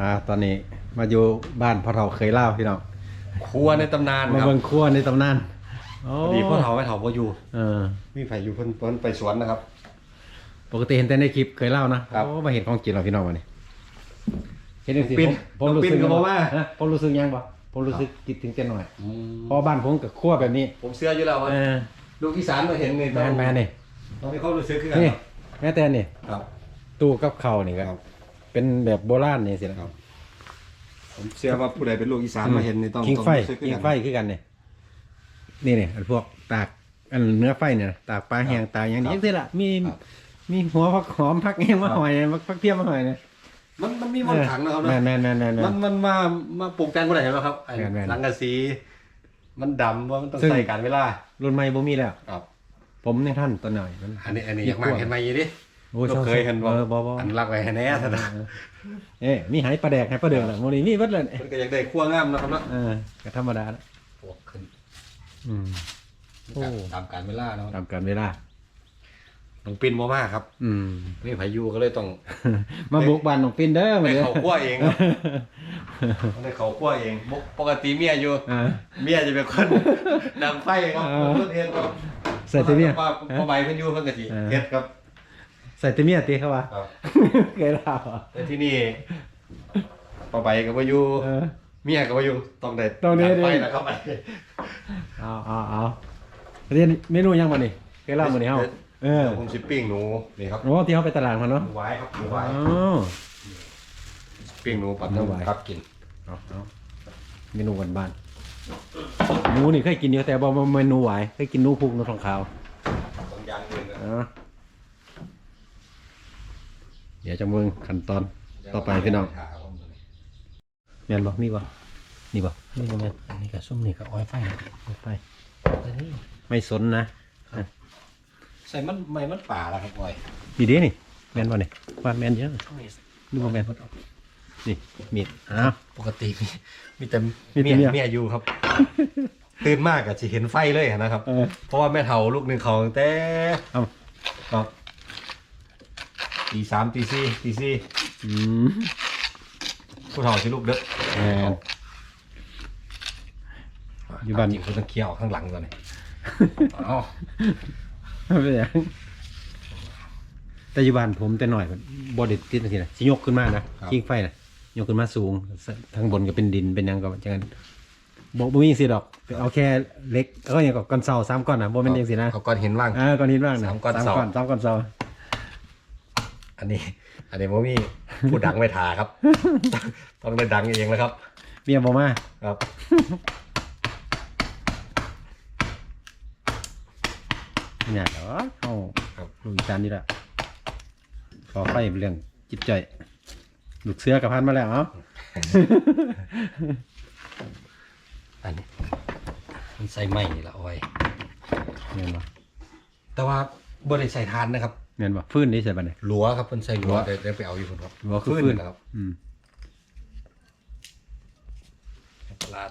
อ่าตอนนี้มาอยู่บ้านพ่อเฒ่าเคยเล่าพี่น้องครัวในตำนานมาครับเบิ่งครัวในตำนานโอ้พอดีพ่อเฒ่าแม่เฒ่าก็อยู่เออ มีไผอยู่เพิ่นเพิ่นไปสวนนะครับ ปกติเห็นแต่ในคลิปเคยเล่านะครับ โอ้มาเห็นของจริงแล้วพี่น้องวันนี้เห็นจังซี่ปิ้นผมผมรู้สึกปิ้นก็บอกว่า ฮะผมรู้สึกยังบ่ผมรู้สึกคิดถึงแต่หน่อยเพอบ้านผมกับครัวแบบนี้ผมเชื่ออยู่แล้วว่าเออลูกอีสานมาเห็นนี่แมนแมนนี่ต้องมีความรู้สึกคือกันนี่ครับแม่แต่นี่ครับตู้กับข้าวนี่ก็ครับ เป็นแบบโบราณนี่สินะครับ ผมเชื่อว่าผู้ใดเป็นลูกอีสานมาเห็นนี่ต้องคิงไฟต้องรู้สึกคือคิงกันไฟคือกันเนี่ยนี่เนี่ยอันพวกตากอันเนื้อไฟเนี่ยตากปลาแห้งตากอย่างนี้ยังสิละมีครับมีหัวผักหอมผักแห้งมาหอยเนี่ยผักเทียมมาหอยเนี่ยมันมันมีมนต์ขลังนะครับแมนะนแมนแมนแมนแมมันนมันมามาปลูกแต่งบ่ได้เห็นไหมครับไอ้แม่นแม่นสังกะสีมันดำว่ามันต้องซึ่งใส่การเวลารุ่นใหม่บ่มีแล้วครับ ผมในท่านตัวหน่อยมันอันนี้อันนี้อยากมากเห็นไหมยี่ดิ โอ้ยเราเคยเห็นเออบ่บ่ อันรักไว้ให้แน่ท่านนะเอ๊ะมีไหปลาแดกไหปลาเดืองละโมนี่มีเบิดเลยมันก็อยากได้ขั้วงามนะครับเนาะเออก็ธรรมดาละปลูกขึ้นอืม โอ้ ตามการเวลาเนาะตามกาลเวลา น้องปินบ่มากครับอืม นี่พายุก็เลยต้องมาบุกบ้านน้องปินเด้อมาได้เด้อเขาขั้วเองครับได้เขาขั้วเองปกปกติเมียอยู่อ่าเมียจะเป็นคน นำไฟครับเออเพื่อนเฮ็ดครับใส่แต่เมียว่าพ่อใบเพิ่นอยู่เพิ่นก็สิเออเฮ็ดครับใส่แตะเมียตีเขาว่าครับ เคยเล่าอะแต่ที่นี่พ่อใบก็บ่อยู่ เออ เมียก็บ่อยู่ต้องได้ต้องได้ดับไฟได้นะครับไปเอาเอาเอาเรียนเมนูยังมานี่เคยเล่ามานี่เฮาเออดี๋ยวผมสิปิ้งหนูนี่ครับโอ้ที่เขาไปตลาดมาหเนาะนูไว้ครับหนูอ๋ไว้อปิ้งหนูปัดหนูไว้ ครับกินเอาเอาเมนูบ้านๆหนูนี่เคยกินอยู่แต่บ่บ่เมนูหวายเคยกินหนูพุกหนูทองขาวตรงยางอื่นนะ เอา เดี๋ยวจะมึงขั้นตอนต่อไปพี่น้องแม่นบ่มีบ่นี่บ่นี่บ่แม่นอันนี้ก็ส้มนี่ก็อ้อยไฟอ้อยไฟไม่สนนะใส่มันไม่มันป่าแล้วครับบอยดีเด้นี่แม่นบ่นี่ว่าแม่นเยอะนี่บ่แม่นนี่มีดอ้าวปกติมีมีแต่มีแต่เมียเมียเมียอยู่ครับ ตื่นมากอะจะเห็นไฟเลยนะครับเออเพราะว่าแม่เฒ่าลูกหนึ่งเขาตั้งแต่เอ้าครับ ตีสามตีสี่ตีสี่อืมผู้เฒ่าสิลูกเด้อแม่นอยู่บ้านจริงคือต้องเคลียร์ออกข้างหลังก่อนนี่เอาไม่เป็นหยังแต่อยู่บ้านผมแต่หน่อยบอดี้ติดจังซี่นะสิยกขึ้นมานะคิงไฟนะยกขึ้นมาสูงทางบนก็เป็นดินเป็นหยังก็จังนั้นบ่บ่มีจังซี่ดอกเอาแค่เล็กแล้วก็อย่างกับก้อนเสาสามก้อนน่ะบ่แม่นจังซี่นะ เขาก้อนหินว่าง อ่าก้อนหินว่างนะสามก้อนเสา สามก้อนสามก้อนเสา อันนี้ อันนี้ผมมีผู้ดังไม่ทาครับ ต้องได้ดังเองแล้วครับเมียบ่มาครับเนี่ยเหรอเฮาครับลูกอีสานนี่ล่ะขอไฟเป็นเรื่องจิตใจลูกเสือกับพันมาแล้วเอ้า อันนี้มันใส่ไม้นี่ละเอาไว้แม่นบ่แต่ว่าบริใส่ทานนะครับ แม่นบ่ฟื้นนี่ใส่บัดนี้ หลัวครับเพิ่นใส่หลัวหลัวเดี๋ยวเดี๋ยวไปเอาอยู่คนครับบ่คือฟื้นนะครับอืมปลาด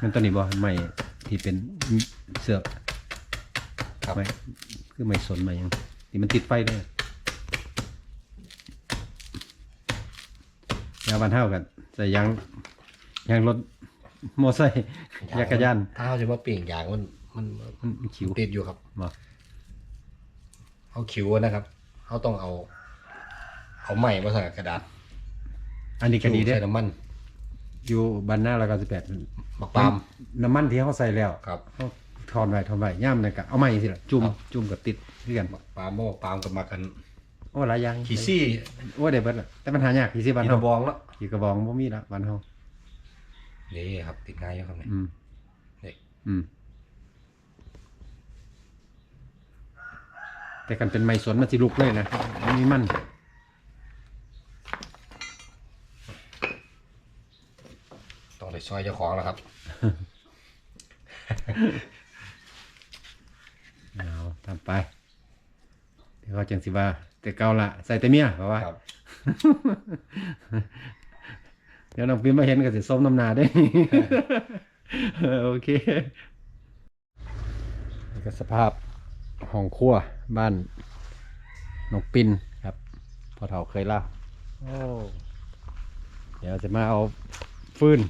มันตัวนี้บ่ใหม่ที่เป็นเสือกครับไม่คือไม่สนไม่หยังที่มันติดไฟเลยยาบันเท่ากันใส่ยางยางรถมอไซค์จักรยาน ถ้าเขาจะมาเปลี่ยนยางมัน มันมันมันขิวติดอยู่ครับบ่เอาคิวนะครับเขาต้องเอา เอาไม้มาใส่กระดาษอันนี้ก็ดีเด้ใส่น้ำมัน อยู่บ้านหน้าเราก็สิบแปดบักปาล์มน้ำมันที่เขาใส่แล้วครับเขาทอนไว้ทอนไว้ย่ามนั่นก็เอาไม้สิล่ะจุ่มครับจุ่มกับติดด้วยกันบักปาล์มบ่บักปาล์มกับมากันโอ้หลายอย่างขี่ซี่โอ้ได้เบิดละแต่มันหายากขี่ซี่บ้านขี่เฮาตะบองแล้วขี่กระบองบ่มีละบ้านเฮานี่ครับติดง่ายอยู่ครับเนี่ยอืมนี่อืม แต่กันเป็นไม้สวนมันสิลุกเลยนะมันมีมันต้องได้ซอยเจ้าของแล้วครับเอาทำไปเดี๋ยวเขาจังสิว่าแต่เก่าละใส่แต่เมียเพราะว่า ครับ เดี๋ยวน้องพิมพ์มาเห็นก็สิส้มน้ำหนาได้โอเคนี่ก็สภาพห้องครัว บ้านน้องปินครับพอเฒ่าเคยเล่าโอ้เดี๋ยวจะมาเอาฟืน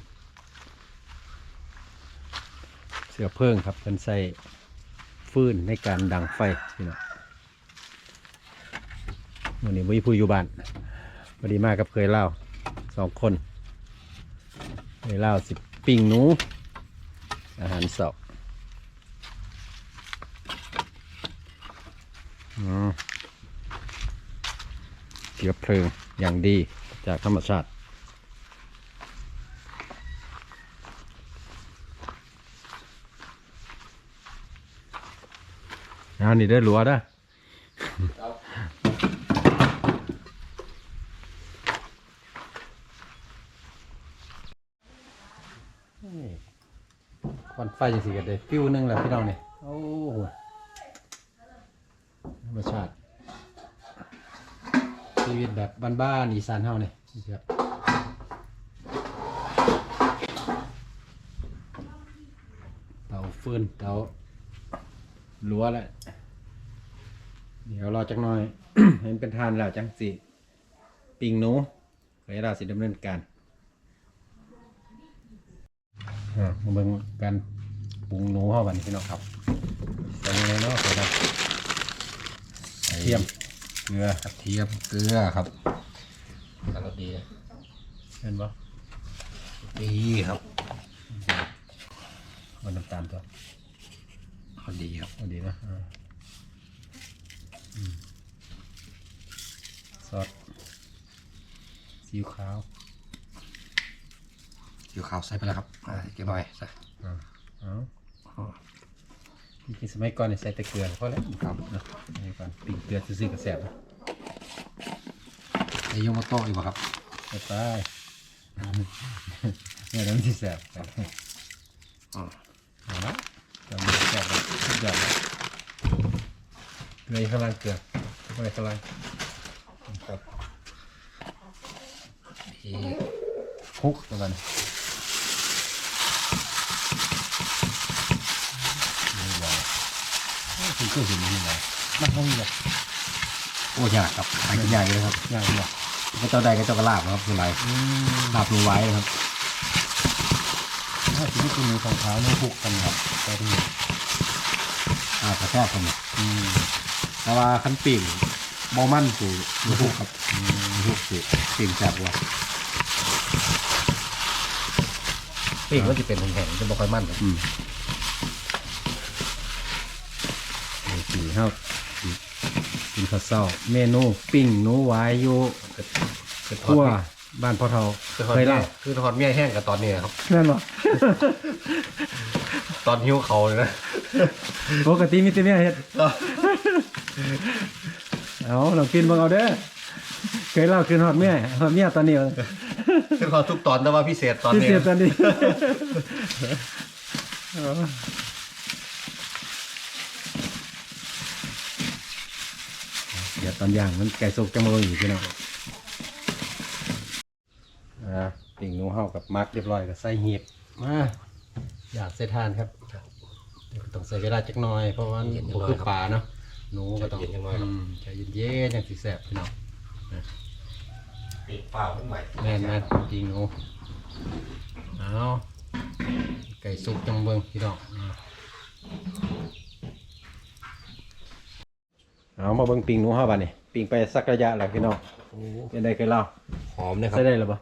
เสือเพิ่งครับเป็นใส่ฟืนในการดังไฟพี่น้องวันนี้วิพูอยู่บ้านพอดีมากกับเคยเล่าสองคนเคยเล่าสิปิ้งหนูอาหารเสาร์อืม เชื้อเพลิงอย่างดีจากธรรมชาติอันนี้ได้หลัวเด้อนี่ควันไฟจังสิกันเลยฟิวหนึงแหละพี่น้องเนี่ยโอ้โหธรรมชาติ ชีวิตแบบบ้านๆอีสานเฮาเนี่ยครับเตาฟืนเตารั้วแล้วเดี๋ยวรอจักหน่อย เห็นเป็นทานแล้วจังสิปิงหนูเคยราสิดำเนินการอ่ามาเบิ่งการปรุงหนูเข้าบัดนพี่น้องครับใส่อะไรเนาะใส่ครับเทียม เกลือกระเทียมเกลือครับสารดีเห็นปะดีครับมันน้ำตาลตัวพอดีครับเอาดีนะอ่าอืมซอสซีอิ๊วขาวอยู่ขาวใส่ไปแล้วครับอ่าเก็บไว้ใส่ อ่าเอาจริงๆสมัยก่อนเนี่ยใส่แต่เกลือพอแล้วครับเนาะสมัยก่อนปิ้งเกลือซื้อๆก็แซ่บนะไอ้ยงมาโต้อีกบ่ครับไปไปเนี่ยน้ำที่แซ่บไปอ่าเอาละจำแซ่บเลยสุดยอดเลยเกลืออยู่ข้างล่างเกลือข้างในข้างล่างครับดีคลุกตัวกันนี่เลย คุณก็เห็นนี่เลยมันต้องแบบโอ้ยากครับหากินยากเลยครับอย่างเดียก็เจ้าใดก็เจ้ากระลาบครับคืออะไรลาบดูไว้ครับถ้าชีวิตคุณมีของเท้าเนี่ยผูกกันครับแต่ที่อ่ากระแทกกันอืมแต่ว่าคันปิ่งบอมั่นสูดูทุกครับดูทุกสิปิ่งจากว่าปิ่งก็จะเป็นแข็งๆจะบ่ค่อยมั่นครับ อืมนี่สี เฮากินข้าวเช้า เมนูปิ้งหนูหวายอยู่คือทอทั่วดบ้านพ่อเฒ่าคือทอดเคยเมีเล่ายคือทอดเมียแห้งกับตอนนี้ครับนั่นหรอตอนหิวเขาเลยนะปกติมีแต่เมียเฮ็ดเอาลองกินเบิ่งเอาเด้อเคยเล่าคืนฮอดเมียฮอดเมียตอนนี้คือเขาทุกตอนแต่ว่าพิเศษตอนพินี้เศษตอนนี้ เดี๋ยวตอนย่างมันไก่สุกจะมาอยู่พี่น้องอ่าปิ่งหนูเฮากับมักเรียบร้อยก็ใส่เหีบมาอยากใส่ทานครับเดี๋ยวก็ต้องใส่เวลาจักหน่อย เพราะว่ามันบ่คือปลาเนาะหนูก็ต้องอืมใจเย็นๆอย่างสิแซ่บพี่น้องปิดเปล่าขึ้นใหม่แม่นแม่นปิ่งหนูเอาไก่สุกจังเบิ่งพี่น้องอ่า เอามาเบิ่งปิ่งหนูเฮาบัดนี้ปิ่งไปสักระยะแล้วพี่น้องเป็นได้เคยเล่าหอมนะครัใส่บได้หรือเปล่า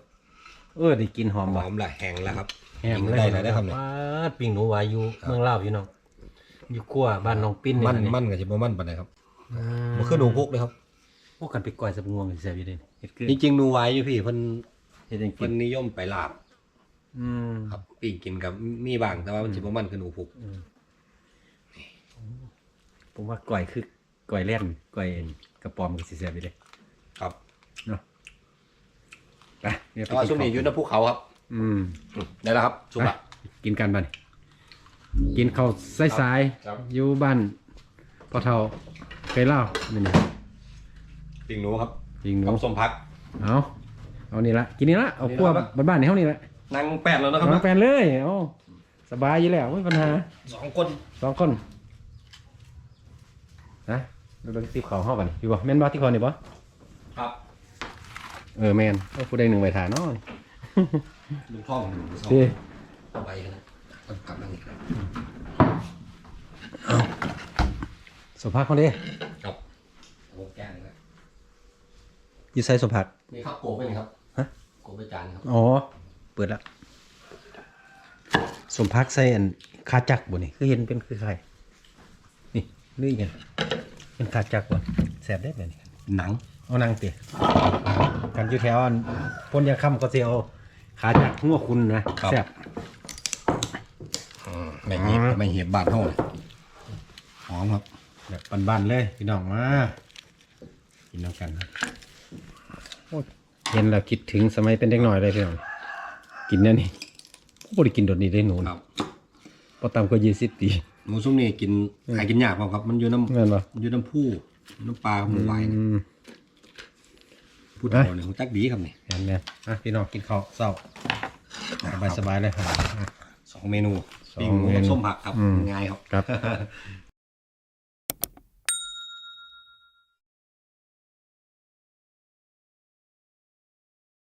เออได้กลินหอมหบ่อมละแห้งแล้วครับแฮมเลยได้แล้วได้ครับเนี่ยปาดปิ่งหนูวาอยู่เมืองลาวพี่น้องอยู่กั้วบ้านน้องปิ้นมันนี่มันกับจะบ่มันปานใดครับมัมันคือหนูพุกเลยครับพวกกันไปก่อยสับงวงแซ่บอยู่เด้เฮ็ดคือจริงๆหนูไว้อยู่พี่เพิ่นเฮ็ดจังกิเพิ่นนนิยมไปลาบอืมครับปิ้งกินกับมีบางแต่ว่ามันสิบ่มันคือหนูพุกผมว่าก่อยคือ ก่อยแล่นก่อยกระป๋อมก็สิแซ่บอยู่เด้ครับเนาะไปเดี๋ยวไปแต่ว่าช่วงนี้อยู่ในภูเขาครับอืมได้แล้วครับสุกไปละ กินกันบัดนี้กินข้าวสายครับ ๆอยู่บ้านพ่อเฒ่าเคยเล่านี่นี่ปิ้งหนูครับปิ่งหนูกับส้มพัก เอาเอานี่ละกินนี่ละเอานี่พวกละบ้านๆนี่เฮานี่ละนั่งแปดแล้วนะครับน้องแฟนเลยเอาสบายอยู่แล้วไม่มีปัญหา สองคนสองคนนะ เราเบิ่งติบเขาห้าบัดนพี่บ่แม่นบ่ที่เขานี่บ่ครับอเออแมนก็ผู้ใดหนึ่งใบถาเนาะ ลุงท่องหนึ่งสองเด้ไปกันนะต้องกลับนั่งอีกครับสมพักเขาเด้ครับโอ้แกงนะอยู่ไซสมพัก นี่ครับโกไปนี่ครับฮะ โกไปจานครับอ๋อ เปิดละสมพักใส่อันคาจักบ่นี่คือเห็นเป็นคือใครนี่นี่กัน เป็นคาจักบ่แสบได้แบบนี้หนังเอานางเตี๋ยกันอยู่แถวอันพ้นยาค่ำก็สิเอาขาจักงัวคุณนะแซ่บไม่เหียบไม่เหียบบาดเท่าเลยหอมครับแบบบ้านๆเลยพี่น้องมากินน้ำกันครับโอ้ยเห็นแล้วคิดถึงสมัยเป็นเด็กน้อยเลยพี่น้องกินแนั่นนี่บ่ได้กินโดดนี้ได้หนูครับพอตามก็ยี่สิบปี หมูซุ้มนี่กินหากินยากเปล่าครับ มันอยู่น้ำแม่นบ่ มันอยู่น้ำผู้น้ำปลาหมูไหวายอืมพูดเอาเนี่ยผมจักดีครับนี่เห็นไหมอะพี่น้องกินข้าวเศร้าสบายสบายๆเลยครับ สองเมนูสองปิ้งหมูเมนูส้มผักครับอืม ง่ายครับ ครับ